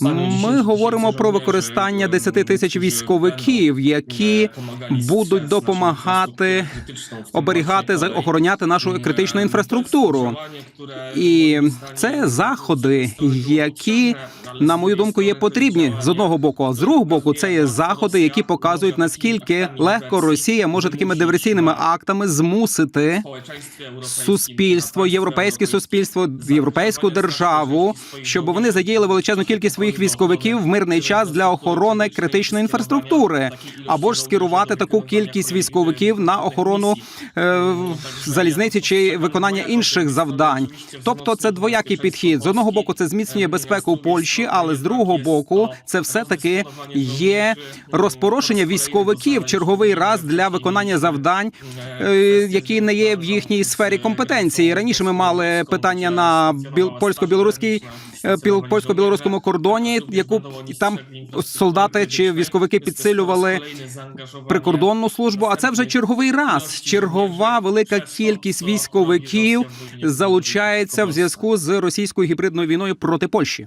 Ми говоримо про використання 10 тисяч військовиків, які будуть допомагати оберігати охороняти нашу критичну інфраструктуру. І це заходи, які, на мою думку, є потрібні з одного боку, а з другого боку, це є заходи, які показують наскільки легко Росія може такими диверсійними актами змусити суспільство, європейське суспільство, європейську державу, щоб вони задіяли величезну кількість своїх військовиків в мирний час для охорони критичної інфраструктури, або ж скерувати таку кількість військовиків на охорону е, залізниці чи виконання інших завдань. Тобто, це двоякий підхід. З одного боку, це зміцнює безпеку Польщі, але з другого боку, це все таки є розпорошення військовиків черговий раз для виконання завдань, е, які не є в їхній сфері компетенції. Раніше ми мали питання на біл- польсько-білоруській е, польсько-білоруському кордоні, яку там солдати чи військовики підсилювали прикордонну службу. А це вже черговий раз. Чергова велика кількість військовиків залучається в зв'язку з російською гібридною війною проти Польщі.